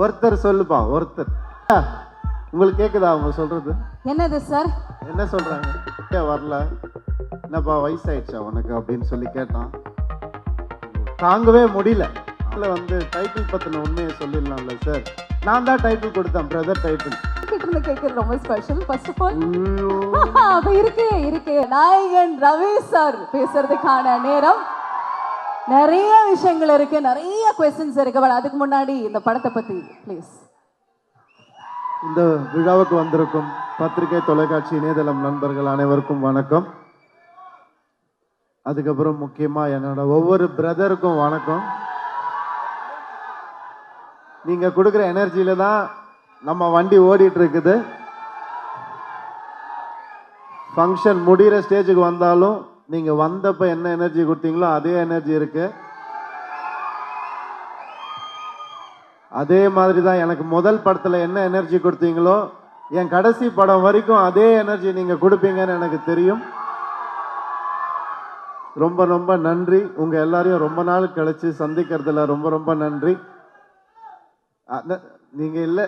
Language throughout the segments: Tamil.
ஒருத்தர் சொல்லுப்பா ஒருத்தர். உங்களுக்கு கேக்குதா அவங்க சொல்றது? என்னது சார்? என்ன சொல்றாங்க? வரல. என்னப்பா வயசாயிடுச்சா உனக்கு அப்படின்னு சொல்லி கேட்டான். தாங்கவே முடியல. அதில் வந்து டைட்டில் பத்தின உண்மையை சொல்லிடலாம்ல சார் நான் தான் டைட்டில் கொடுத்தேன் பிரதர் டைட்டில் கேட்கறது ரொம்ப ஸ்பெஷல் ஃபர்ஸ்ட் ஆஃப் ஆல் இருக்கு இருக்கு. நாயகன் ரவி சார் பேசுறதுக்கான நேரம். நிறைய விஷயங்கள் இருக்கு நிறைய கொஸ்டின்ஸ் இருக்கு பட் அதுக்கு முன்னாடி இந்த படத்தை பத்தி ப்ளீஸ் இந்த விழாவுக்கு வந்திருக்கும் பத்திரிகை தொலைக்காட்சி இணையதளம் நண்பர்கள் அனைவருக்கும் வணக்கம். அதுக்கப்புறம் முக்கியமாக என்னோட ஒவ்வொரு பிரதருக்கும் வணக்கம். நீங்கள் கொடுக்குற எனர்ஜியில தான் நம்ம வண்டி ஓடிட்டு இருக்குது ஃபங்க்ஷன் முடிகிற ஸ்டேஜுக்கு வந்தாலும் நீங்கள் வந்தப்போ என்ன எனர்ஜி கொடுத்தீங்களோ அதே எனர்ஜி இருக்கு. அதே மாதிரி தான் எனக்கு முதல் படத்தில் என்ன எனர்ஜி கொடுத்தீங்களோ என் கடைசி படம் வரைக்கும் அதே எனர்ஜி நீங்கள் கொடுப்பீங்கன்னு எனக்கு தெரியும். ரொம்ப ரொம்ப நன்றி. உங்கள் எல்லாரையும் ரொம்ப நாள் கழிச்சு சந்திக்கிறதுல ரொம்ப ரொம்ப நன்றி. நீங்கள் இல்லை.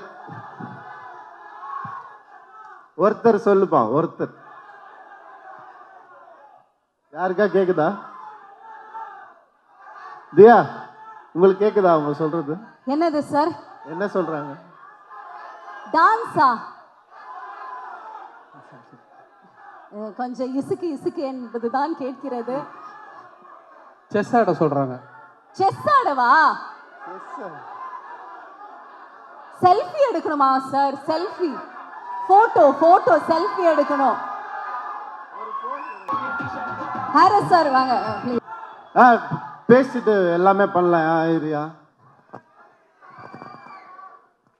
ஒருத்தர் சொல்லுப்பா ஒருத்தர். யாருக்கா கேக்குதா? தியா உங்களுக்கு கேக்குதா அவங்க சொல்றது? என்னது சார்? என்ன சொல்றாங்க? டான்ஸா? கொஞ்சம் இசுக்கு இசுக்கு என்பதுதான் கேட்கிறது. செஸ் ஆட சொல்றாங்க. செஸ் ஆடவா? செல்ஃபி எடுக்கணுமா sir selfie photo photo selfie எடுக்கணும். ஹாரஸ் சார் வாங்க. ஆ பேசிட்டு எல்லாமே பண்ணலாம் ஆ,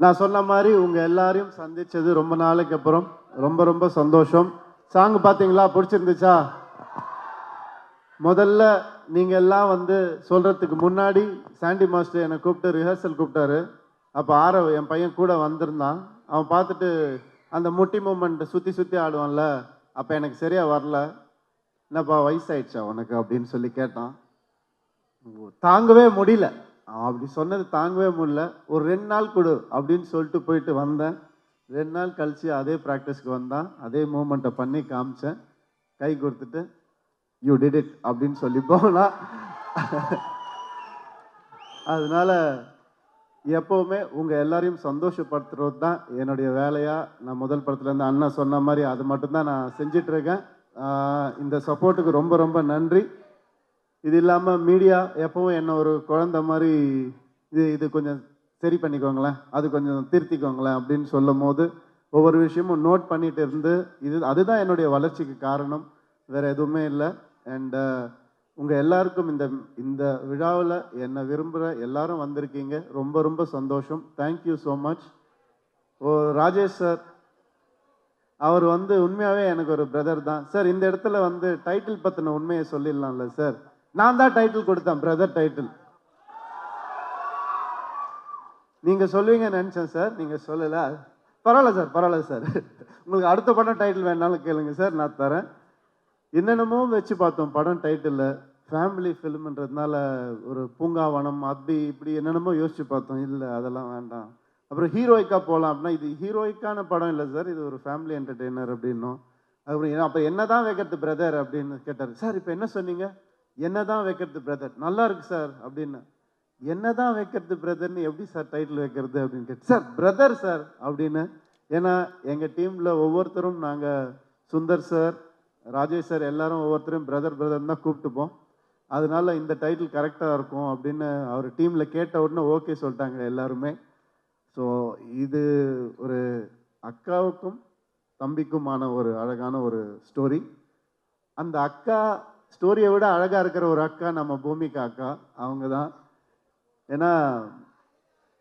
நான் சொன்ன மாதிரி உங்கள் எல்லாரையும் சந்தித்தது ரொம்ப நாளைக்கு அப்புறம். ரொம்ப ரொம்ப சந்தோஷம். சாங் பார்த்தீங்களா பிடிச்சிருந்துச்சா? முதல்ல நீங்கள் எல்லாம் வந்து சொல்கிறதுக்கு முன்னாடி சாண்டி மாஸ்டர் என்னை கூப்பிட்டு ரிஹர்சல் கூப்பிட்டாரு. அப்போ ஆரவ் என் பையன் கூட வந்திருந்தான். அவன் பார்த்துட்டு அந்த முட்டி மூமெண்ட்டை சுற்றி சுற்றி ஆடுவான்ல அப்போ எனக்கு சரியாக வரல. என்னப்பா வயசாயிடுச்சா உனக்கு அப்படின்னு சொல்லி கேட்டான். தாங்கவே முடியல. அவன் அப்படி சொன்னது தாங்கவே முடியல. ஒரு ரெண்டு நாள் கொடு அப்படின்னு சொல்லிட்டு போயிட்டு வந்தேன். ரெண்டு நாள் கழித்து அதே ப்ராக்டிஸ்க்கு வந்தான். அதே மூமெண்ட்டை பண்ணி காமிச்சேன். கை கொடுத்துட்டு யூ டிட் இட் அப்படின்னு சொல்லி போனா அதனால எப்போவுமே உங்கள் எல்லாரையும் சந்தோஷப்படுத்துறது தான் என்னுடைய வேலையாக நான் முதல் படத்துலேருந்து அண்ணன் அண்ணா சொன்ன மாதிரி அது மட்டும்தான் நான் செஞ்சிட்ருக்கேன் இந்த சப்போர்ட்டுக்கு ரொம்ப ரொம்ப நன்றி. இது இல்லாமல் மீடியா எப்பவும் என்ன ஒரு குழந்தை மாதிரி இது இது கொஞ்சம் சரி பண்ணிக்கோங்களேன் அது கொஞ்சம் திருத்திக்கோங்களேன் அப்படின்னு சொல்லும் போது ஒவ்வொரு விஷயமும் நோட் பண்ணிட்டு இருந்து இது அதுதான் என்னுடைய வளர்ச்சிக்கு காரணம். வேறு எதுவுமே இல்லை. அண்டு உங்கள் எல்லாருக்கும் இந்த இந்த விழாவில் என்னை விரும்புகிற எல்லாரும் வந்திருக்கீங்க. ரொம்ப ரொம்ப சந்தோஷம். Thank you so much oh Rajesh sir அவர் வந்து உண்மையாகவே எனக்கு ஒரு பிரதர் தான். சார் இந்த இடத்துல வந்து டைட்டில் பற்றின உண்மையை சொல்லிடலாம்ல சார் நான் தான் டைட்டில் கொடுத்தேன் பிரதர் டைட்டில் நீங்கள் சொல்லுவீங்கன்னு நினச்சேன் சார் நீங்கள் சொல்லலை. பரவாயில்ல சார் பரவாயில்ல சார் உங்களுக்கு அடுத்த படம் டைட்டில் வேணாலும் கேளுங்க சார் நான் தரேன். என்னென்னமோ வச்சு பார்த்தோம் படம் டைட்டில் ஃபேமிலி ஃபிலிம்ன்றதுனால ஒரு பூங்காவனம் அப்படி இப்படி என்னென்னமோ யோசிச்சு பார்த்தோம். இல்லை அதெல்லாம் வேண்டாம். அப்புறம் ஹீரோயிக்காக போகலாம் அப்படின்னா இது ஹீரோயிக்கான படம் இல்லை சார் இது ஒரு ஃபேமிலி என்டர்டெய்னர் அப்படின்னும். அப்புறம் அப்போ என்ன தான் வைக்கிறது பிரதர் அப்படின்னு கேட்டார். சார் இப்போ என்ன சொன்னீங்க? என்ன தான் வைக்கிறது பிரதர் நல்லா இருக்கு சார் அப்படின்னு. என்னதான் வைக்கிறது பிரதர்னு எப்படி சார் டைட்டில் வைக்கிறது அப்படின்னு கேட்டு சார் பிரதர் சார் அப்படின்னு. ஏன்னா எங்கள் டீமில் ஒவ்வொருத்தரும் நாங்கள் சுந்தர் சார் ராஜேஷ் சார் எல்லாரும் ஒவ்வொருத்தரும் பிரதர் பிரதர் தான் கூப்பிட்டுப்போம். அதனால இந்த டைட்டில் கரெக்டாக இருக்கும் அப்படின்னு அவர் டீமில் கேட்ட உடனே ஓகே சொல்லிட்டாங்க எல்லாருமே. ஸோ இது ஒரு அக்காவுக்கும் தம்பிக்குமான ஒரு அழகான ஒரு ஸ்டோரி அந்த அக்கா ஸ்டோரியை விட அழகாக இருக்கிற ஒரு அக்கா நம்ம பூமிகா அக்கா. அவங்க தான். ஏன்னா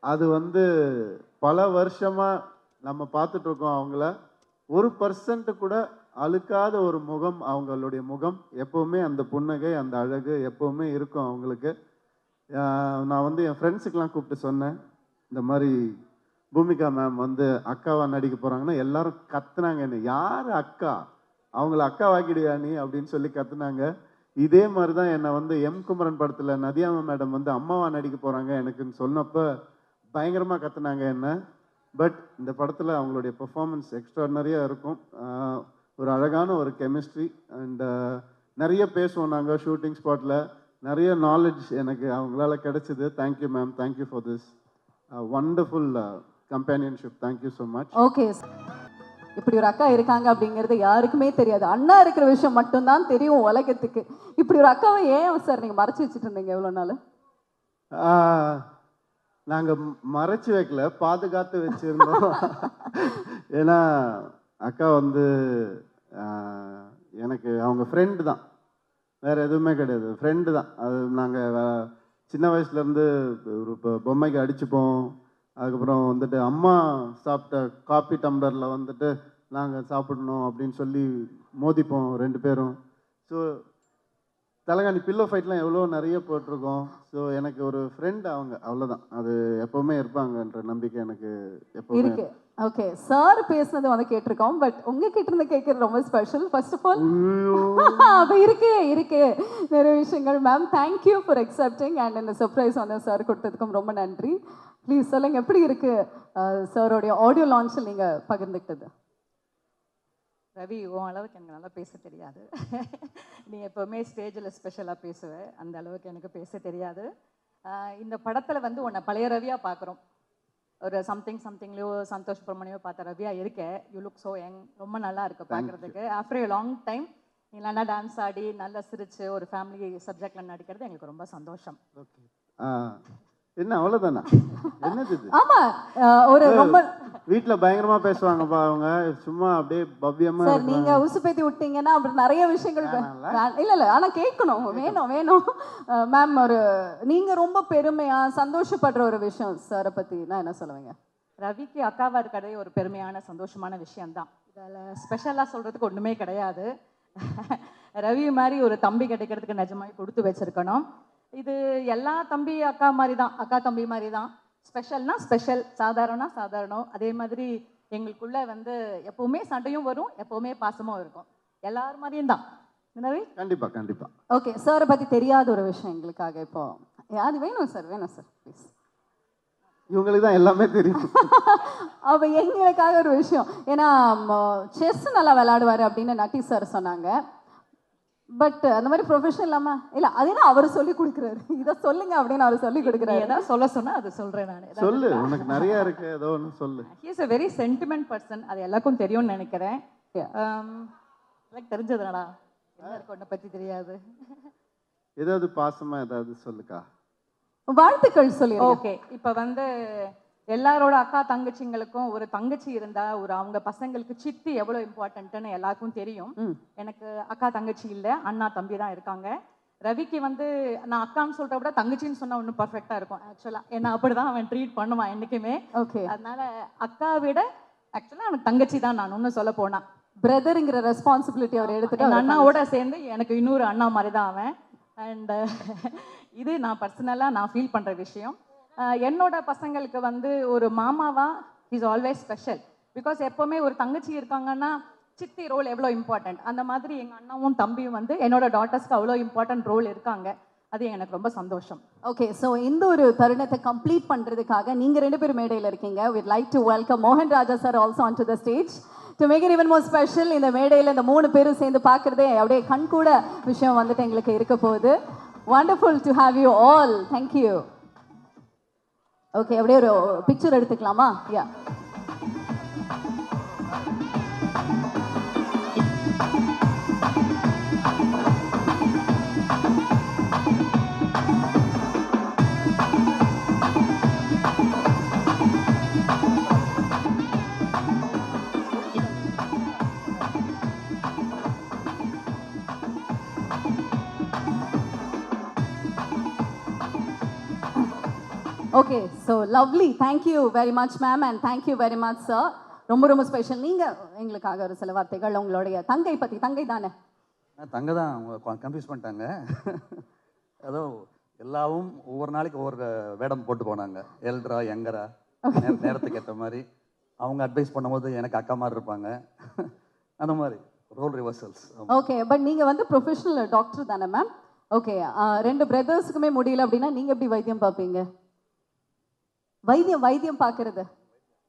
அது வந்து பல வருஷமாக நம்ம பார்த்துட்ருக்கோம் அவங்கள. ஒரு பர்சன்ட் கூட அழுக்காத ஒரு முகம் அவங்களுடைய முகம் எப்போவுமே அந்த புன்னகை அந்த அழகு எப்போவுமே இருக்கும் அவங்களுக்கு. நான் வந்து என் ஃப்ரெண்ட்ஸுக்கெலாம் கூப்பிட்டு சொன்னேன். இந்த மாதிரி பூமிகா மேம் வந்து அக்காவாக நடிக்க போகிறாங்கன்னா எல்லாரும் கத்துனாங்க என்ன. யார் அக்கா? அவங்கள அக்கா வாக்கிடுவா நீ? அப்படின்னு சொல்லி கத்துனாங்க. இதே மாதிரி தான் என்னை வந்து எம் குமரன் படத்தில் நதியாம மேடம் வந்து அம்மாவா நடிக்க போகிறாங்க எனக்குன்னு சொன்னப்போ பயங்கரமாக கற்றுனாங்க என்ன. பட் இந்த படத்தில் அவங்களுடைய பெர்ஃபார்மன்ஸ் எக்ஸ்ட்ராடனரியாக இருக்கும். ஒரு அழகான ஒரு கெமிஸ்ட்ரி அண்ட் நிறைய பேசுவோம் நாங்கள் ஷூட்டிங் ஸ்பாட்டில் நிறைய நாலேஜ் எனக்கு அவங்களால கிடைச்சிது. Thank you ma'am thank you for this wonderful companionship thank you so much okay இப்படி ஒரு அக்கா இருக்காங்க அப்படிங்கிறது யாருக்குமே தெரியாது. அண்ணா இருக்கிற விஷயம் மட்டும்தான் தெரியும் உலகத்துக்கு. இப்படி ஒரு அக்காவை ஏன் சார் நீங்க மறைச்சு வச்சுட்டு இருந்தீங்க எவ்வளவு நாள்? நாங்கள் மறைச்சு வைக்கல பாதுகாத்து வச்சுருந்தோம். ஏன்னா அக்கா வந்து எனக்கு அவங்க ஃப்ரெண்டு தான். வேற எதுவுமே கிடையாது. ஃப்ரெண்டு தான். அது நாங்கள் சின்ன வயசுலேருந்து ஒரு பொம்மைக்கு அடிச்சுப்போம். அதுக்கப்புறம் வந்துட்டு அம்மா சாப்பிட்ட காப்பி டம்ளரில் வந்துட்டு நாங்கள் சாப்பிடணும் அப்படின்னு சொல்லி மோதிப்போம் ரெண்டு பேரும். ஸோ தலைகாணி பில்லோ ஃபைட்லாம் எவ்வளோ நிறைய போட்டிருக்கோம். ஸோ எனக்கு ஒரு ஃப்ரெண்ட் அவங்க அவ்வளோதான் அது எப்போவுமே இருப்பாங்கன்ற நம்பிக்கை எனக்கு எப்போவுமே ஓகே சார் பேசுனது வந்து கேட்டிருக்கோம் பட் உங்ககிட்ட இருந்து கேட்கறது ரொம்ப ஸ்பெஷல் ஃபர்ஸ்ட் ஆஃப் ஆல் அப்ப இருக்கு இருக்கு. நிறைய விஷயங்கள் ma'am thank you for accepting and இந்த சர்ப்ரைஸ் வந்து சார் கொடுத்ததுக்கும் ரொம்ப நன்றி. ப்ளீஸ் சொல்லுங்க எப்படி இருக்கு சாரோடைய ஆடியோ லான்ச்சில் நீங்க பகிர்ந்துக்கிட்டது? ரவி உன் அளவுக்கு எனக்கு நல்லா பேச தெரியாது. நீ எப்போவுமே ஸ்டேஜில் ஸ்பெஷலாக பேசுவ. அந்த அளவுக்கு எனக்கு பேச தெரியாது. இந்த படத்தில் வந்து உன்னை பழைய ரவியாக பார்க்குறோம் ஒரு சம்திங் சம்திங்லையோ சந்தோஷ் பிரமணியோ பார்த்த ரவியா இருக்க. யூ லுக் ஸோ யங் ரொம்ப நல்லா இருக்கு பார்க்குறதுக்கு. ஆஃப்டர் ஏ லாங் டைம் நீ நல்லா டான்ஸ் ஆடி நல்லா சிரிச்சு ஒரு ஃபேமிலி சப்ஜெக்டில் நடிக்கிறது எங்களுக்கு ரொம்ப சந்தோஷம். ஓகே என்ன அவ்வளோதானா என்னது இது? ஆமா அஹ், ஒரு ரொம்ப வீட்டில் பயங்கரமா பேசுவாங்கப்பா அவங்க. சும்மா அப்படியே பவ்யமா சார். நீங்க உசுப்பேத்தி விட்டீங்கன்னா அப்படி நிறைய விஷயங்கள் பே- வே- இல்ல இல்ல ஆனா கேட்கணும். வேணும் வேணும். மேம் ஒரு நீங்க ரொம்ப பெருமையா சந்தோஷப்படுற ஒரு விஷயம் சாரை பத்தி நான் என்ன சொல்லுவீங்க? ரவிக்கு அக்காவா இருக்கிறதே ஒரு பெருமையான சந்தோஷமான விஷயம்தான். இதில் ஸ்பெஷலாக சொல்கிறதுக்கு ஒன்றுமே கிடையாது. ரவி மாதிரி ஒரு தம்பி கிடைக்கிறதுக்கு நிஜமாவே கொடுத்து வச்சிருக்கணும். இது எல்லா தம்பி அக்கா மாதிரி தான் அக்கா தம்பி மாதிரி தான் ஸ்பெஷல்னா ஸ்பெஷல் சாதாரணா. சாதாரணம் அதே மாதிரி எங்களுக்குள்ள வந்து எப்பவுமே சண்டையும் வரும் எப்பவுமே பாசமும் இருக்கும். எல்லார் மாதிரியும் தான். கண்டிப்பா கண்டிப்பா. ஓகே சாரை பத்தி தெரியாத ஒரு விஷயம் எங்களுக்காக இப்போ. அது வேணும் சார் வேணும் சார் ப்ளீஸ் இவங்களுக்கு தான் எல்லாமே தெரியும். அவ எங்களுக்காக ஒரு விஷயம். ஏன்னா செஸ் நல்லா விளையாடுவாரு அப்படின்னு நட்டி சார் சொன்னாங்க. பட் அந்த மாதிரி ப்ரொஃபஷனல் இல்லாம இல்ல அது என்ன அவர் சொல்லி கொடுக்குறாரு? இதை சொல்லுங்க அப்படின்னு அவர் சொல்லி கொடுக்குறாரு. ஏதாவது சொல்ல சொன்னா அது சொல்றேன் நான். சொல்லு உனக்கு நிறைய இருக்கு. ஏதோ ஒன்று சொல்லு. He's a very sentiment person அது எல்லாருக்கும் தெரியும்னு நினைக்கிறேன். Yeah. எனக்கு தெரிஞ்சதுனடா. என்ன இருக்கு உன்னை பத்தி தெரியாது. ஏதாவது பாசமா ஏதாவது சொல்லுக்கா? வாழ்த்துக்கள் சொல்லிடுங்க ஓகே இப்போ வந்து எல்லாரோட அக்கா தங்கச்சிங்களுக்கும் ஒரு தங்கச்சி இருந்தா ஒரு அவங்க பசங்களுக்கு சித்தி எவ்வளவு இம்பார்ட்டன்ட்னு எல்லாருக்கும் தெரியும். எனக்கு அக்கா தங்கச்சி இல்ல அண்ணா தம்பி தான் இருக்காங்க. ரவிக்கு வந்து நான் அக்கான்னு சொல்றத விட தங்கச்சின்னு சொன்னா இன்னும் பர்ஃபெக்டா இருக்கும். ஆக்சுவலா ஏன்னா அப்படிதான் அவன் ட்ரீட் பண்ணுவான் என்னைக்குமே. ஓகே அதனால அக்கா விட ஆக்சுவலா அவனுக்கு தங்கச்சி தான் நான் இன்னும் சொல்ல போனா. பிரதர்ங்கிற ரெஸ்பான்சிபிலிட்டி அவர் எடுத்துட்டு அண்ணாவோட சேர்ந்து எனக்கு இன்னொரு அண்ணா மாதிரி தான் அவன். அண்ட் இது நான் பர்சனலாக நான் ஃபீல் பண்ணுற விஷயம். என்னோட பசங்களுக்கு வந்து ஒரு மாமாவா இஸ் ஆல்வேஸ் ஸ்பெஷல் பிகாஸ் எப்போவுமே ஒரு தங்கச்சி இருக்காங்கன்னா சித்தி ரோல் எவ்வளோ இம்பார்ட்டன்ட் அந்த மாதிரி எங்கள் அண்ணாவும் தம்பியும் வந்து என்னோட டாட்டர்ஸ்க்கு அவ்வளோ இம்பார்ட்டன்ட் ரோல் இருக்காங்க. அது எனக்கு ரொம்ப சந்தோஷம். ஓகே ஸோ இந்த ஒரு தருணத்தை கம்ப்ளீட் பண்ணுறதுக்காக நீங்கள் ரெண்டு பேரும் மேடையில் இருக்கீங்க. வித் லைக் டு வெல்கம் மோகன் Raja sir also on to the stage to make it even more special இந்த மேடையில் இந்த மூணு பேரும் சேர்ந்து பார்க்குறதே அப்படியே கண் கூட விஷயம் வந்துட்டு எங்களுக்கு இருக்க போகுது. Wonderful to have you all thank you okay அப்படியே ஒரு பிக்சர் எடுத்துக்கலாமா? Yeah okay so lovely thank you very much ma'am and thank you very much sir ரொம்ப ரொம்ப ஸ்பெஷல் நீங்க எங்களுக்காக ஒரு சில வார்த்தைகள் உங்களுடைய தங்கை பத்தி தங்கை தானே? தங்க தான். அவங்க கன்ஃபியூஸ் பண்ணிட்டாங்க. ஏதோ எல்லாவும் ஒவ்வொரு நாளைக்கு ஒவ்வொரு வேடம் போட்டு போனாங்க. எல்ட்ரா யங்கரா நேரத்துக்கு ஏற்ற மாதிரி. அவங்க அட்வைஸ் பண்ணும்போது எனக்கு அக்கா மாதிரி இருப்பாங்க. அந்த மாதிரி. ரோல் ரிவர்சல்ஸ் ஓகே பட் நீங்க வந்து ப்ரொஃபஷனல் டாக்டர் தானே மேம் ஓகே ரெண்டு பிரதர்ஸுக்குமே முடியல அப்படின்னா நீங்க எப்படி வைத்தியம் பார்ப்பீங்க? வைத்தியம் வைத்தியம் பார்க்கறது.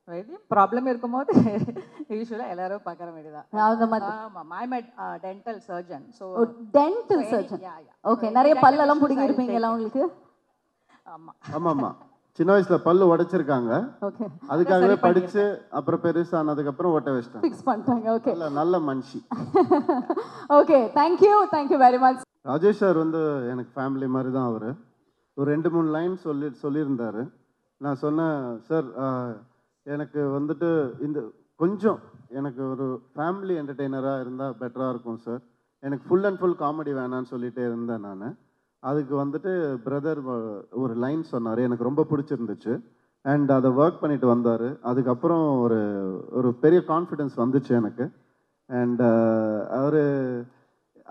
வைத்தியம் ப்ராப்ளம் இருக்கும்போது யூஸ்வலாக எல்லாரும் பார்க்குற மாதிரி. தான் அந்த மாதிரி ஆமாம் மைமட் dental surgeon so dental surgeon okay நிறைய பல்லெல்லாம் பிடிங்கி இருப்பீங்களா உங்களுக்கு? ஆமாம் ஆமா. ஆமா சின்ன வயசுல பல்லு உடைச்சிருக்காங்க. ஓகே அதுக்காகவே படிச்சு அப்புறம் பெருசானதுக்கு அப்புறம் ஒட்ட வச்சிட்டாங்க ஃபிக்ஸ் பண்ணிட்டாங்க ஓகே நல்ல மனுஷி. Okay thank you thank you very much Rajesh sir வந்து எனக்கு ஃபேமிலி மாதிரி தான் அவர். ஒரு ரெண்டு மூணு லைன் சொல்லி சொல்லியிருந்தாரு. நான் சொன்னேன் சார் எனக்கு வந்துட்டு இந்த கொஞ்சம் எனக்கு ஒரு ஃபேமிலி என்டர்டெய்னராக இருந்தால் பெட்டராக இருக்கும் சார் எனக்கு ஃபுல் அண்ட் ஃபுல் காமெடி வேணான்னு சொல்லிகிட்டே இருந்தேன் நான். அதுக்கு வந்துட்டு பிரதர் ஒரு லைன் சொன்னார் எனக்கு ரொம்ப பிடிச்சிருந்துச்சு. அண்ட் அதை ஒர்க் பண்ணிட்டு வந்தார். அதுக்கப்புறம் ஒரு ஒரு பெரிய கான்ஃபிடென்ஸ் வந்துச்சு எனக்கு. அண்ட் அவர்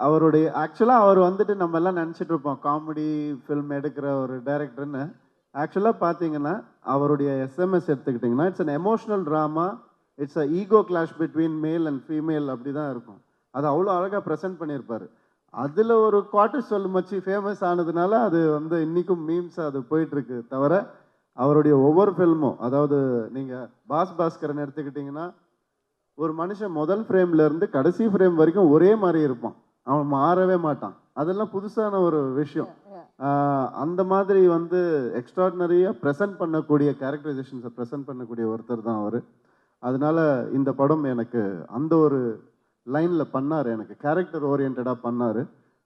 அவருடைய ஆக்சுவலாக அவர் வந்துட்டு நம்ம எல்லாம் நினச்சிட்டு இருப்போம் காமெடி ஃபில்ம் எடுக்கிற ஒரு டைரக்டர்னு ஆக்சுவலாக பார்த்தீங்கன்னா அவருடைய எஸ்எம்எஸ் எடுத்துக்கிட்டிங்கன்னா it's an emotional drama it's a ego clash between male and female அப்படி தான் இருக்கும். அது அவ்வளோ அழகாக ப்ரெசென்ட் பண்ணியிருப்பாரு. அதில் ஒரு குவார்டர் சொல்லு மச்சி ஃபேமஸ் ஆனதுனால அது வந்து இன்றைக்கும் மீம்ஸ் அது போயிட்டுருக்கு. தவிர அவருடைய ஒவ்வொரு ஃபில்மும் அதாவது நீங்கள் பாஸ் பாஸ்கரன் எடுத்துக்கிட்டிங்கன்னா ஒரு மனுஷன் முதல் ஃப்ரேம்ல இருந்து கடைசி ஃப்ரேம் வரைக்கும் ஒரே மாதிரி இருப்பான். அவன் மாறவே மாட்டான். அதெல்லாம் புதுசான ஒரு விஷயம். அந்த மாதிரி வந்து எக்ஸ்ட்ராடினரியாக ப்ரெசென்ட் பண்ணக்கூடிய கேரக்டரைசேஷன்ஸை ப்ரெசென்ட் பண்ணக்கூடிய ஒருத்தர் தான் அவர். அதனால இந்த படம் எனக்கு அந்த ஒரு லைனில் பண்ணார். எனக்கு கேரக்டர் ஓரியன்டாக பண்ணார்.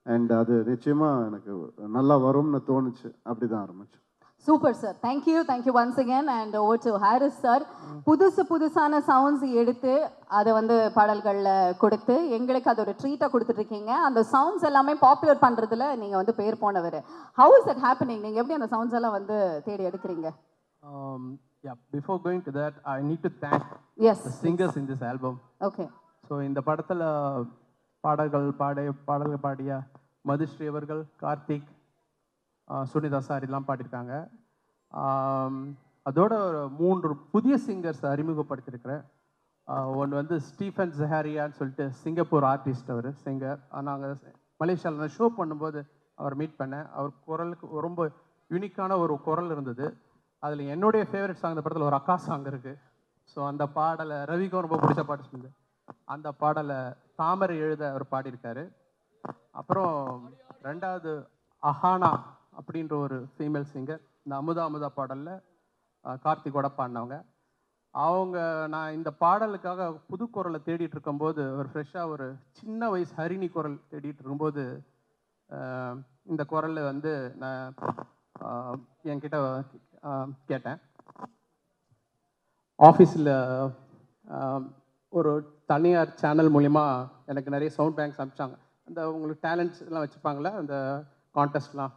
அண்ட் அது நிச்சயமாக எனக்கு நல்லா வரும்னு தோணுச்சு. அப்படி தான் ஆரம்பிச்சு super sir thank you thank you once again and over to Harris sir புதுசு புதுசான சவுண்ட்ஸ் எடுத்து அதை வந்து பாடல்களில் கொடுத்து எங்களுக்கு அது ஒரு ட்ரீட்டாக கொடுத்துட்ருக்கீங்க அந்த சவுண்ட்ஸ் எல்லாமே பாப்புலர் பண்ணுறதுல நீங்கள் வந்து பேர் போனவர். ஹவு இஸ் இட் ஹேப்பனிங் நீங்கள் எப்படி அந்த சவுண்ட்ஸ் எல்லாம் வந்து தேடி எடுக்கிறீங்க? Before going to that, I need to thank S singers in this album. Okay so இந்த படத்தில் பாடல்கள் பாட பாடல்கள் பாடிய மதுஸ்ரீ அவர்கள் கார்த்திக் சுனிதா சார் எல்லாம் பாடியிருக்காங்க. அதோட ஒரு மூன்று புதிய சிங்கர்ஸ் அறிமுகப்படுத்தியிருக்கிறேன். ஒன்று வந்து ஸ்டீஃபன் ஜஹாரியான்னு சொல்லிட்டு சிங்கப்பூர் ஆர்டிஸ்ட் அவர் சிங்கர் நாங்கள் மலேசியாவில் நான் ஷோ பண்ணும்போது அவர் மீட் பண்ணேன். அவர் குரலுக்கு ரொம்ப யூனிக்கான ஒரு குரல் இருந்தது. அதில் என்னுடைய ஃபேவரட் சாங் இந்த படத்தில் ஒரு அக்கா சாங் இருக்குது ஸோ அந்த பாடலை ரவிக்கும் ரொம்ப பிடிச்ச பாட்டு சொன்னது. அந்த பாடலை தாமரை எழுத அவர் பாடியிருக்காரு. அப்புறம் ரெண்டாவது அஹானா அப்படின்ற ஒரு ஃபீமேல் சிங்கர் இந்த அமுதா அமுதா பாடலில் கார்த்திகோட பாடினவங்க. அவங்க நான் இந்த பாடலுக்காக புது குரலை தேடிட்டு இருக்கும்போது ஒரு ஃப்ரெஷ்ஷாக ஒரு சின்ன வயசு ஹரிணி குரல் தேடிட்டு இருக்கும்போது இந்த குரலில் வந்து நான் என்கிட்ட கேட்டேன். ஆஃபீஸில் ஒரு தனியார் சேனல் மூலிமா எனக்கு நிறைய சவுண்ட் பேங்க்ஸ் அனுப்பிச்சாங்க. அந்த உங்களுக்கு டேலண்ட்ஸ் எல்லாம் வச்சுப்பாங்களே அந்த கான்டெஸ்ட்லாம்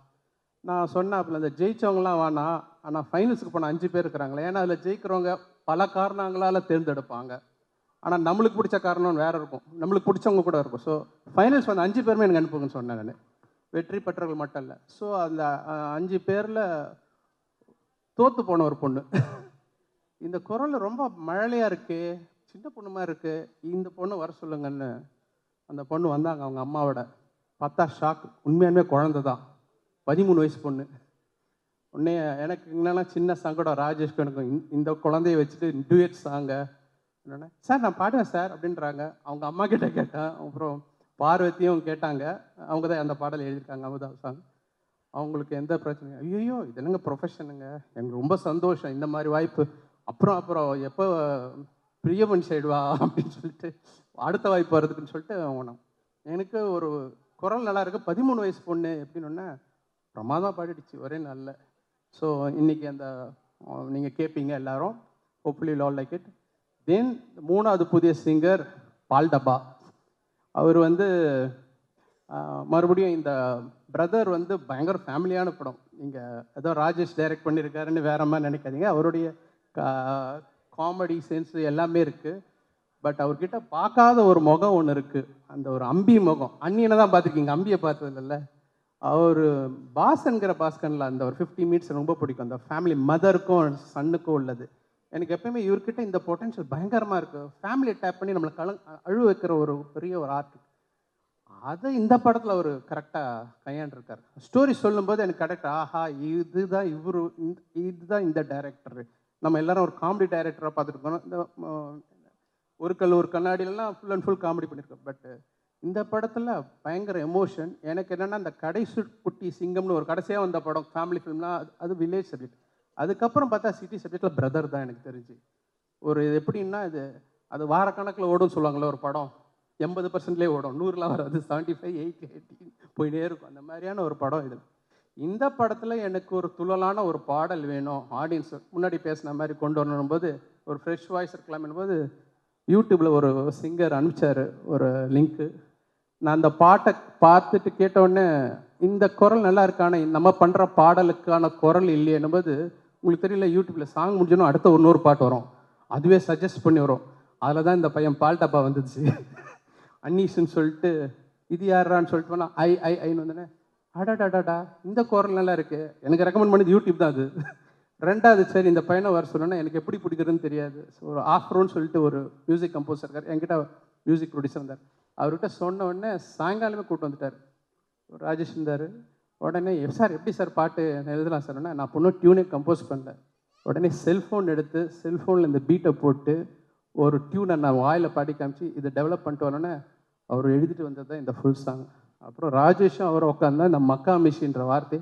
நான் சொன்னாப்புல அந்த ஜெயிச்சவங்களாம் வேணாம் ஆனால் ஃபைனல்ஸுக்கு போன அஞ்சு பேர் இருக்கிறாங்களே ஏன்னா அதில் ஜெயிக்கிறவங்க பல காரணங்களால் தேர்ந்தெடுப்பாங்க. ஆனால் நம்மளுக்கு பிடிச்ச காரணம் வேறு இருக்கும். நம்மளுக்கு பிடிச்சவங்க கூட இருக்கும். ஸோ ஃபைனல்ஸ் வந்து அஞ்சு பேருமே எனக்கு அனுப்புங்கன்னு சொன்னேன் நான். வெற்றி பெற்றவர்கள் மட்டும் இல்லை. ஸோ அந்த அஞ்சு பேரில் தோற்று போன ஒரு பொண்ணு. இந்த குரல் ரொம்ப மழலையாக இருக்குது சின்ன பொண்ணு மாதிரி இருக்குது இந்த பொண்ணு வர சொல்லுங்கன்னு அந்த பொண்ணு வந்தாங்க அவங்க அம்மாவோட. பார்த்தா ஷாக் உண்மையாலுமே குழந்தை தான் பதிமூணு வயசு பொண்ணு. உடனே எனக்கு என்னென்னா சின்ன சங்கடம். ராஜேஷ்க்கு எனக்கு இந்த- இந்த குழந்தைய வச்சுட்டு டூயட் சாங்க என்னன்னா சார் நான் பாடுவேன் சார் அப்படின்றாங்க. அவங்க அம்மா கிட்ட கேட்டேன். அப்புறம் பார்வதியும் கேட்டாங்க. அவங்க தான் அந்த பாடல் எழுதியிருக்காங்க அமுதா சாங் அவங்களுக்கு எந்த பிரச்சனையும் ஐயோ இது என்னங்க ப்ரொஃபஷனுங்க எனக்கு ரொம்ப சந்தோஷம். இந்த மாதிரி வாய்ப்பு. அப்புறம் அப்புறம் எப்போ பிரியமன் சைடு வா? அப்படின்னு சொல்லிட்டு அடுத்த வாய்ப்பு வருதுக்குன்னு சொல்லிட்டு அவங்க எனக்கு ஒரு குரல் நல்லா இருக்கு. பதிமூணு வயசு பொண்ணு எப்படின்னு பிரமாதம் பாடிடுச்சு ஒரே நல்ல ஸோ இன்றைக்கி அந்த நீங்கள் கேட்பீங்க எல்லாரும் hopefully y'all like it then மூணாவது புதிய சிங்கர் பால் டப்பா. அவர் வந்து மறுபடியும் இந்த பிரதர் வந்து பயங்கர ஃபேமிலியான படம். நீங்கள் ஏதோ ராஜேஷ் டைரக்ட் பண்ணியிருக்காருன்னு வேற மாதிரி நினைக்காதீங்க. அவருடைய காமெடி சென்ஸ் எல்லாமே இருக்குது பட் அவர்கிட்ட பார்க்காத ஒரு முகம் ஒன்று இருக்குது அந்த ஒரு அம்பி முகம். அண்ணியனை தான் பார்த்துருக்கீங்க? அம்பியை பார்த்ததில்ல அவர் பாஸ்ங்கிற பாஸ்கனில் அந்த ஒரு ஃபிஃப்டி மினிட்ஸ் ரொம்ப பிடிக்கும். அந்த ஃபேமிலி மதருக்கும் சன்னுக்கும் உள்ளது. எனக்கு எப்பயுமே இவர்கிட்ட இந்த பொட்டன்ஷியல் பயங்கரமாக இருக்குது ஃபேமிலியை டேப் பண்ணி நம்மளை கல அழு வைக்கிற ஒரு பெரிய ஒரு ஆர்ட் அதை இந்த படத்தில் அவர் கரெக்டாக கையாண்டிருக்கார். ஸ்டோரி சொல்லும்போது எனக்கு கரெக்ட் ஆஹா இதுதான் இவரு இந்த- இதுதான் இந்த டைரக்டர் நம்ம எல்லாரும் ஒரு காமெடி டைரக்டராக பார்த்துருக்கோம் இந்த ஒரு கல் ஒரு கண்ணாடியிலலாம் ஃபுல் அண்ட் ஃபுல் காமெடி பண்ணியிருக்கோம் பட் இந்த படத்தில் பயங்கர எமோஷன் எனக்கு என்னென்னா அந்த கடைசி குட்டி சிங்கம்னு ஒரு கடைசியாக வந்த படம் ஃபேமிலி ஃபிலிம்லாம் அது வில்லேஜ் சப்ஜெக்ட் அதுக்கப்புறம் பார்த்தா சிட்டி சப்ஜெக்டில் பிரதர் தான் எனக்கு தெரிஞ்சு. ஒரு இது எப்படின்னா இது அது வாரக்கணக்கில் ஓடும்னு சொல்லுவாங்களே ஒரு படம். எண்பது பர்சன்ட்லேயே ஓடும். நூறுலாம் வராது. செவன்ட்டி ஃபைவ் எயிட்டி எயிட்டின் போயிட்டே இருக்கும். அந்த மாதிரியான ஒரு படம் இது. இந்த படத்தில் எனக்கு ஒரு துளலான ஒரு பாடல் வேணும். ஆடியன்ஸ் முன்னாடி பேசின மாதிரி கொண்டு வரணும் போது ஒரு ஃப்ரெஷ் வாய்ஸ் இருக்கலாம் போது யூடியூப்பில் ஒரு சிங்கர் அனுப்பிச்சாரு ஒரு லிங்க்கு நான் அந்த பாட்டை பார்த்துட்டு கேட்டவுடனே இந்த குரல் நல்லா இருக்கானே நம்ம பண்ணுற பாடலுக்கான குரல் இல்லையேன்னும் போது உங்களுக்கு தெரியல யூடியூப்பில் சாங் முடிஞ்சோன்னா அடுத்த இன்னொரு பாட்டு வரும். அதுவே சஜஸ்ட் பண்ணி வரும். அதில் தான் இந்த பையன் பால் டப்பா வந்துச்சு. அன்னீஸ்ன்னு சொல்லிட்டு இது யாரான்னு சொல்லிட்டு போனால் ஐ ஐ ஐன்னு வந்தோடனே அடாடாடாடா இந்த குரல் நல்லா இருக்குது எனக்கு ரெக்கமெண்ட் பண்ணது யூடியூப் தான் அது. ரெண்டாவது சரி இந்த பையனை வர சொன்னோன்னா எனக்கு எப்படி பிடிக்கிறதுன்னு தெரியாது. ஸோ ஒரு ஆஃப்ரோன்னு சொல்லிட்டு ஒரு மியூசிக் கம்போசர் இருக்கார். என்கிட்ட மியூசிக் ப்ரொடியூசர் இருந்தார். அவர்கிட்ட சொன்ன உடனே சாயங்காலமே கூப்பிட்டு வந்துட்டார். ஒரு ராஜேஷ் இருந்தார். உடனே சார் எப்படி சார் பாட்டு? நான் எழுதலாம் சார். நான் பொண்ணு டியூனே கம்போஸ் பண்ணல. உடனே செல்ஃபோன் எடுத்து செல்ஃபோனில் இந்த பீட்டை போட்டு ஒரு டியூனை நான் வாயில் பாடி காமிச்சு இதை டெவலப் பண்ணிட்டு வரணுன்னே அவர் எழுதிட்டு வந்தது தான் இந்த ஃபுல் சாங் அப்புறம் ராஜேஷும் அவர் உட்காந்தா இந்த மக்கா மிஷின்ற வார்த்தை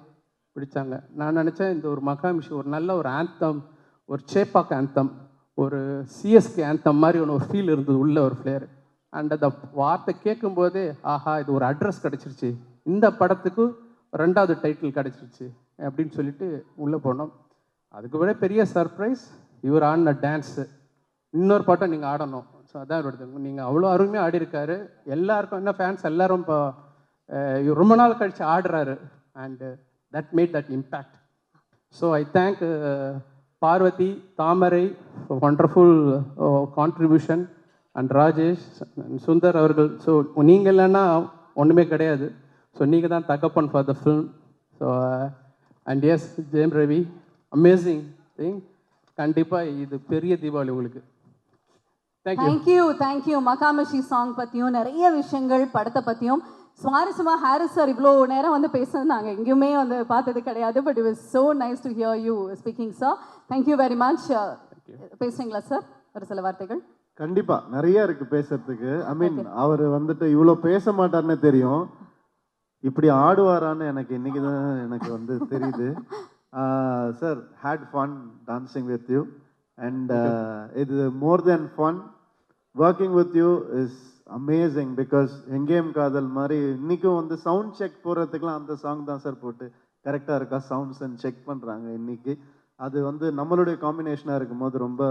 பிடிச்சாங்க. நான் நினச்சேன் இந்த ஒரு மக்கா மிஷின் ஒரு நல்ல ஒரு ஆந்தம் ஒரு சேப்பாக் ஆந்தம் ஒரு சிஎஸ்கே ஆந்தம் மாதிரி ஒன்று ஒரு ஃபீல் இருந்தது உள்ள ஒரு பிளேயரு அண்ட் அந்த வார்த்தை கேட்கும்போதே ஆஹா இது ஒரு அட்ரஸ் கிடச்சிருச்சு. இந்த படத்துக்கு ரெண்டாவது டைட்டில் கிடச்சிருச்சு. அப்படின்னு சொல்லிட்டு உள்ளே போனோம். அதுக்கு விட பெரிய சர்ப்ரைஸ் இவர் ஆடின டான்ஸு இன்னொரு பாட்டம் நீங்கள் ஆடணும். ஸோ அதான் இவருடைய நீங்கள் அவ்வளோ அருமையாக ஆடிருக்காரு எல்லாருக்கும் என்ன ஃபேன்ஸ் எல்லாரும் இப்போ இவர் ரொம்ப நாள் கழித்து ஆடுறாரு. And that made that impact so I thank Parvathi Thamarai wonderful contribution and Rajesh Sundar அவர்கள் ஸோ நீங்கள் இல்லைன்னா ஒன்றுமே கிடையாது. ஸோ நீங்கள் தான் தகப்பன் for the film so and yes Jayam Ravi amazing thing கண்டிப்பாக இது பெரிய தீபாவளி உங்களுக்கு. தேங்க்யூ தேங்க்யூ மகாமஷி சாங் பற்றியும் நிறைய விஷயங்கள் படத்தை பற்றியும் சுவாரஸ்யமா ஹாரிஸ் சார் இவ்வளோ நேரம் வந்து பேசுனது நாங்கள் எங்கேயுமே வந்து பார்த்தது கிடையாது but it so nice to hear you speaking sir thank you very much பேசுறீங்களா சார் ஒரு சில வார்த்தைகள். கண்டிப்பா. நிறைய இருக்கு பேசுறதுக்கு. ஐ மீன் அவர் வந்துட்டு இவ்வளோ பேச மாட்டார்னே தெரியும். இப்படி ஆடுவாரான்னு எனக்கு இன்னைக்கு தான் எனக்கு வந்து தெரியுது. Sir had fun dancing with you and இது more than fun working with you is amazing because எங்கேயும் காதல் மாதிரி இன்னைக்கும் வந்து சவுண்ட் செக் போடுறதுக்குலாம் அந்த சாங் தான் சார் போட்டு கரெக்டாக இருக்கா? சவுண்ட்ஸ் அண்ட் செக் பண்ணுறாங்க இன்னைக்கு. அது வந்து நம்மளுடைய காம்பினேஷனாக இருக்கும்போது ரொம்ப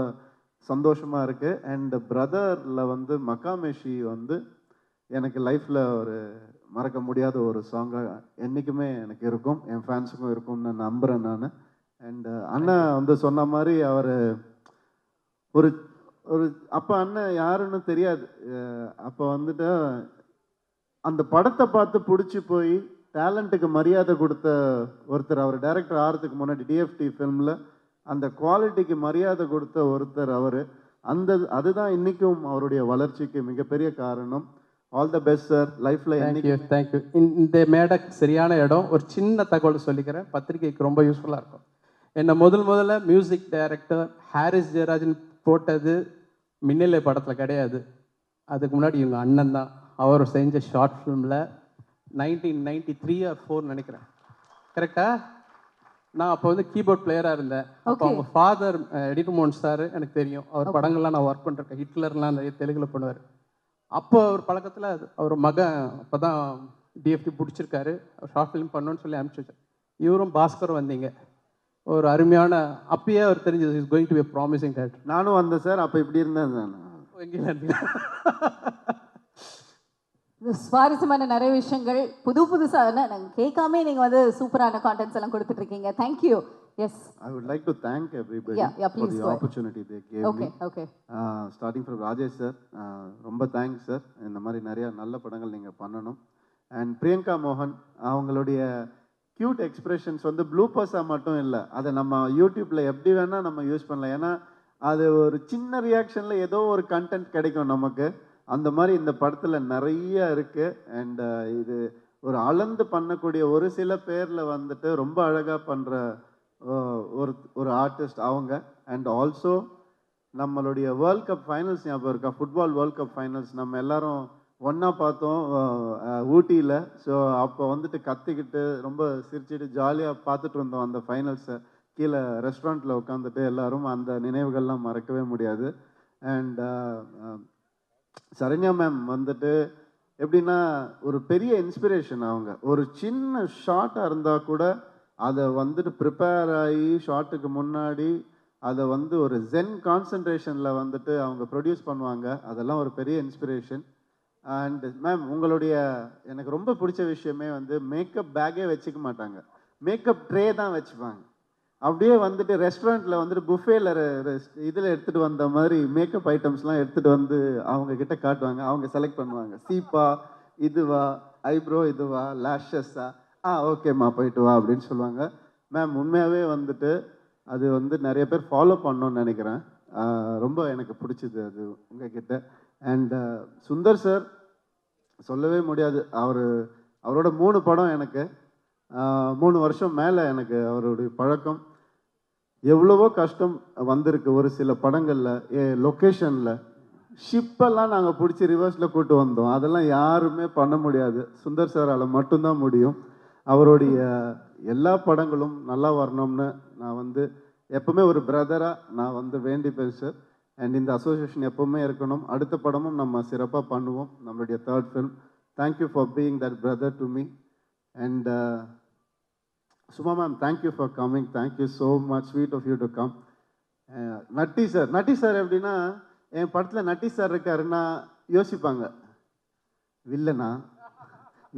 சந்தோஷமாக இருக்குது அண்ட் பிரதரில் வந்து மக்காமேஷி வந்து எனக்கு லைஃப்பில் ஒரு மறக்க முடியாத ஒரு சாங்காக என்றைக்குமே எனக்கு இருக்கும். என் ஃபேன்ஸுக்கும் இருக்கும்னு நான். நம்புகிறேன் நான் அண்ட் அண்ணன் வந்து சொன்ன மாதிரி அவர் ஒரு ஒரு அப்போ அண்ணன் யாருன்னு தெரியாது. அப்போ வந்துட்டு அந்த படத்தை பார்த்து பிடிச்சி போய் டேலண்ட்டுக்கு மரியாதை கொடுத்த ஒருத்தர் அவர் டைரக்டர் ஆகிறதுக்கு முன்னாடி டிஎஃப்டி ஃபிலிமில் அந்த குவாலிட்டிக்கு மரியாதை கொடுத்த ஒருத்தர் அவர். அந்த அதுதான் இன்னைக்கும் அவருடைய வளர்ச்சிக்கு மிகப்பெரிய காரணம். ஆல் த பெஸ்ட் சார் லைஃப்பில் தேங்க்யூ தேங்க்யூ இந்த மேடை சரியான இடம். ஒரு சின்ன தகவல் சொல்லிக்கிறேன். பத்திரிகைக்கு ரொம்ப யூஸ்ஃபுல்லாக இருக்கும். என்னை முதல் முதல்ல மியூசிக் டைரக்டர் ஹாரிஸ் ஜெயராஜன் போட்டது மின்னலை படத்தில் கிடையாது. அதுக்கு முன்னாடி இவங்க அண்ணன் தான். அவர் செஞ்ச ஷார்ட் ஃபிலிமில் nineteen ninety three or four நினைக்கிறேன். கரெக்டா நான் அப்போ வந்து கீபோர்ட் பிளேயராக இருந்தேன். அப்போ. அவங்க ஃபாதர் எடிட் மோகன் சார் எனக்கு தெரியும். அவர் படங்கள்லாம் நான் ஒர்க் பண்ணிருக்கேன் ஹிட்லர்லாம் நிறைய தெலுங்குல பண்ணுவார். அப்போ ஒரு பழக்கத்தில் அவர் மகன் அப்போ தான் டிஎஃப்டி பிடிச்சிருக்காரு. ஷார்ட் ஃபிலிம் பண்ணணும்னு சொல்லி அனுப்பிச்சு வச்சார். இவரும் பாஸ்கர் வந்தீங்க. ஒரு அருமையான அப்பயே அவர் தெரிஞ்சது is going to be promising director நானும் வந்தேன் சார் அப்போ இப்படி இருந்தேன் நான் எங்கேயும் சுவாரஸ்யமான நிறைய விஷயங்கள். புது புதுசாக நாங்கள் கேட்காம நீங்கள் வந்து சூப்பரான கான்டென்ட்ஸ் எல்லாம் கொடுத்துட்டு இருக்கீங்க. Thank you yes everybody Yeah, yeah, for please the go ahead. opportunity they gave okay. Okay starting from Rajesh sir ரொம்ப தேங்க்ஸ் சார் இந்த மாதிரி நிறைய நல்ல படங்கள் நீங்கள் பண்ணணும். அண்ட் பிரியங்கா மோகன் அவங்களுடைய க்யூட் எக்ஸ்பிரஷன்ஸ் வந்து ப்ளூப்பர்ஸாக மட்டும் இல்லை. அதை நம்ம யூடியூப்பில் எப்படி வேணால் நம்ம யூஸ் பண்ணலாம். ஏன்னா அது ஒரு சின்ன ரியாக்ஷனில் ஏதோ ஒரு கண்டென்ட் கிடைக்கும் நமக்கு. அந்த மாதிரி இந்த படத்தில் நிறைய இருக்குது அண்ட் uh, இது ஒரு அளந்து பண்ணக்கூடிய ஒரு சில பேரில் வந்துட்டு ரொம்ப அழகாக பண்ணுற ஒரு ஒரு ஆர்டிஸ்ட் அவங்க. அண்ட் ஆல்சோ நம்மளுடைய வேர்ல்ட் கப் ஃபைனல்ஸ் ஞாபகம் இருக்கா? ஃபுட்பால் வேர்ல்ட் கப் ஃபைனல்ஸ் நம்ம எல்லாரும் ஒன்றா பார்த்தோம் ஊட்டியில். ஸோ அப்போ வந்துட்டு கத்திக்கிட்டு ரொம்ப சிரிச்சிட்டு ஜாலியாக பார்த்துட்டு இருந்தோம் அந்த ஃபைனல்ஸை கீழே ரெஸ்டாரண்ட்டில் உட்காந்துட்டு எல்லாரும் அந்த நினைவுகள்லாம் மறக்கவே முடியாது. அண்ட் சரண்யா மேம் வந்துட்டு எப்படின்னா ஒரு பெரிய இன்ஸ்பிரேஷன் அவங்க. ஒரு சின்ன ஷார்ட்டாக இருந்தால் கூட அதை வந்துட்டு ப்ரிப்பேர் ஆகி ஷார்ட்டுக்கு முன்னாடி அதை வந்து ஒரு ஜென் கான்சன்ட்ரேஷனில் வந்துட்டு அவங்க ப்ரொடியூஸ் பண்ணுவாங்க. அதெல்லாம் ஒரு பெரிய இன்ஸ்பிரேஷன் அண்ட் மேம் உங்களுடைய எனக்கு ரொம்ப பிடிச்ச விஷயமே வந்து மேக்கப் பேக்கே வச்சுக்க மாட்டாங்க. மேக்கப் ட்ரே தான் வச்சுப்பாங்க. அப்படியே வந்துட்டு ரெஸ்டாரண்ட்டில் வந்துட்டு புஃபேல இதில் எடுத்துகிட்டு வந்த மாதிரி மேக்கப் ஐட்டம்ஸ்லாம் எடுத்துகிட்டு வந்து அவங்க கிட்ட காட்டுவாங்க. அவங்க செலக்ட் பண்ணுவாங்க. சீப்பா இதுவா ஐப்ரோ இதுவா லேஷஸா ஆ? ஓகேம்மா போயிட்டு வா அப்படின்னு சொல்லுவாங்க. மேம் உண்மையாகவே வந்துட்டு அது வந்து நிறைய பேர் ஃபாலோ பண்ணோன்னு நினைக்கிறேன். ரொம்ப எனக்கு பிடிச்சது அது உங்ககிட்ட. அண்ட் சுந்தர் சார் சொல்லவே முடியாது. அவர் அவரோட மூணு படம் எனக்கு. மூணு வருஷம் மேலே எனக்கு அவருடைய பழக்கம். எவ்வளவோ கஷ்டம் வந்திருக்கு ஒரு சில படங்களில் லொக்கேஷனில் ஷிப்பெல்லாம் நாங்கள் பிடிச்சி ரிவர்ஸில் கூட்டு வந்தோம். அதெல்லாம் யாருமே பண்ண முடியாது. சுந்தர் சாரால் மட்டும்தான் முடியும். அவருடைய எல்லா படங்களும் நல்லா வரணும்னு நான் வந்து எப்பவுமே ஒரு பிரதராக நான் வந்து வேண்டி பேசு அண்ட் இந்த அசோசியேஷன் எப்பவுமே இருக்கணும். அடுத்த படமும் நம்ம சிறப்பாக பண்ணுவோம். நம்மளுடைய third film thank you for being that brother to me and thank ma'am for for Thank you so much Sweet of you to come Natty sir Natty sir எப்படின்னா என் படத்தில் நட்டி சார் இருக்காருன்னா யோசிப்பாங்க. வில்லனா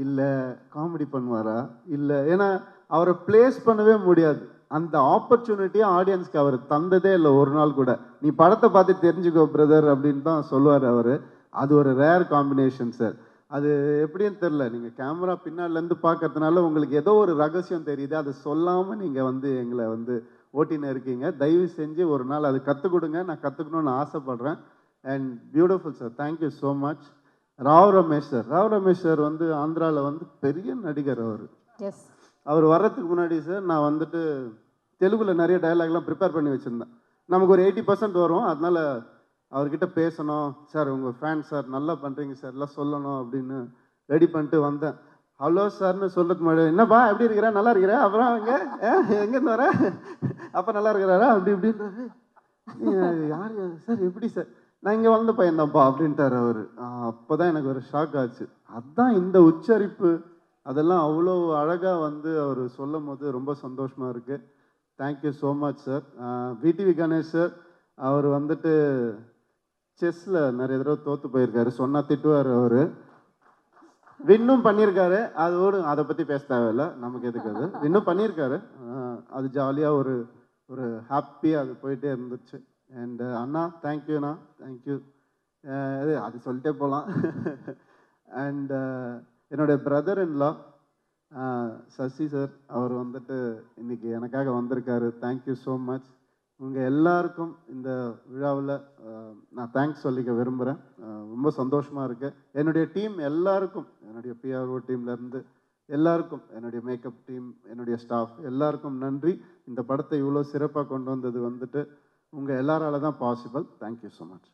இல்லை காமெடி பண்ணுவாரா? இல்லை ஏன்னா அவரை ப்ளேஸ் பண்ணவே முடியாது. அந்த ஆப்பர்ச்சுனிட்டியை ஆடியன்ஸ்க்கு அவர் தந்ததே இல்லை ஒரு நாள் கூட. நீ படத்தை பார்த்து தெரிஞ்சுக்கோ பிரதர் அப்படின்னு தான் சொல்லுவார் அவர். அது ஒரு ரேர் காம்பினேஷன் சார் அது எப்படின்னு தெரில நீங்கள் கேமரா பின்னாடிலேருந்து பார்க்கறதுனால உங்களுக்கு ஏதோ ஒரு ரகசியம் தெரியுது. அதை சொல்லாமல் நீங்கள் வந்து எங்களை வந்து ஓட்டின்னு இருக்கீங்க. தயவு செஞ்சு ஒரு நாள் அது கற்றுக் கொடுங்க. நான் கற்றுக்கணும்னு ஆசைப்பட்றேன். And beautiful sir thank you so much Rao Ramesh sir Rao Ramesh sir வந்து ஆந்திராவில் வந்து பெரிய நடிகர் அவர். எஸ் அவர் வர்றதுக்கு முன்னாடி சார் நான் வந்துட்டு தெலுங்குல நிறைய டயலாக்லாம் ப்ரிப்பேர் பண்ணி வச்சுருந்தேன். நமக்கு ஒரு எயிட்டி பர்சன்ட் வரும். அதனால அவர்கிட்ட பேசணும் சார் உங்கள் ஃபேன் சார் நல்லா பண்ணுறீங்க சார் எல்லாம் சொல்லணும் அப்படின்னு ரெடி பண்ணிட்டு வந்தேன். ஹலோ சார்னு சொல்கிறதுக்கு முன்னாடி என்னப்பா எப்படி இருக்கிறா? நல்லா இருக்கிறா? அப்புறம் அவங்க எங்கேருந்து வர? அப்போ நல்லா இருக்கிறாரா? அப்படி இப்படின்றாரு. யார்? சார் எப்படி சார்? நான் இங்கே வளர்ந்த பையன்தான்ப்பா அப்படின்ட்டார் அவர். அப்போ தான் எனக்கு ஒரு ஷாக் ஆச்சு. அதுதான் இந்த உச்சரிப்பு அதெல்லாம் அவ்வளோ அழகாக வந்து அவர் சொல்லும் போது ரொம்ப சந்தோஷமாக இருக்குது thank you so much sir VTV Ganesh sir அவர் வந்துட்டு செஸ்ஸில் நிறைய தடவை தோற்று போயிருக்காரு. சொன்னா திட்டுவார் அவர். வின்னும் பண்ணியிருக்காரு. அதோடு அதை பற்றி பேச தேவையில்ல. நமக்கு எதுக்கு அது? வின்னும் பண்ணியிருக்காரு. அது ஜாலியாக ஒரு ஒரு ஹாப்பியாக அது போயிட்டே இருந்துச்சு. அண்ட் அண்ணா தேங்க்யூண்ணா தேங்க்யூ இது அது சொல்லிட்டே போகலாம் அண்ட் என்னுடைய brother in law Sasi sir அவர் வந்துட்டு இன்னைக்கு எனக்காக வந்திருக்காரு. தேங்க்யூ ஸோ மச் உங்கள் எல்லாருக்கும் இந்த விழாவில் நான் தேங்க்ஸ் சொல்லிக்க விரும்புகிறேன் ரொம்ப சந்தோஷமாக இருக்கு. என்னுடைய டீம் எல்லாருக்கும் என்னுடைய பிஆர்ஓ டீம்லேருந்து எல்லாருக்கும் என்னுடைய மேக்கப் டீம் என்னுடைய ஸ்டாஃப் எல்லாருக்கும் நன்றி. இந்த படத்தை இவ்வளோ சிறப்பாக கொண்டு வந்தது வந்துட்டு உங்கள் எல்லாரால தான் பாசிபிள் தேங்க்யூ ஸோ மச்